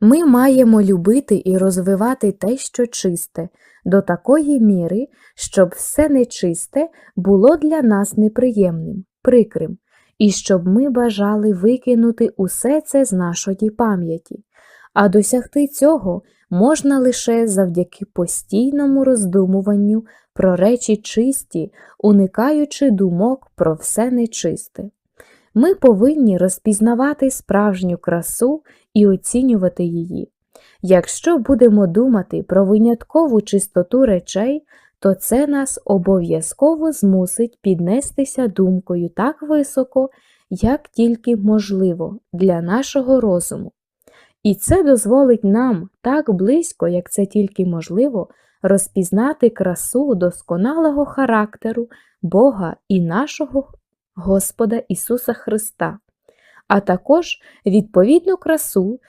Ми маємо любити і розвивати те, що чисте, до такої міри, щоб все нечисте було для нас неприємним, прикрим, і щоб ми бажали викинути усе це з нашої пам'яті. А досягти цього можна лише завдяки постійному роздумуванню про речі чисті, уникаючи думок про все нечисте. Ми повинні розпізнавати справжню красу і оцінювати її. Якщо будемо думати про виняткову чистоту речей, то це нас обов'язково змусить піднестися думкою так високо, як тільки можливо для нашого розуму. І це дозволить нам так близько, як це тільки можливо, розпізнати красу досконалого характеру Бога і нашого Господа Ісуса Христа, а також відповідну красу,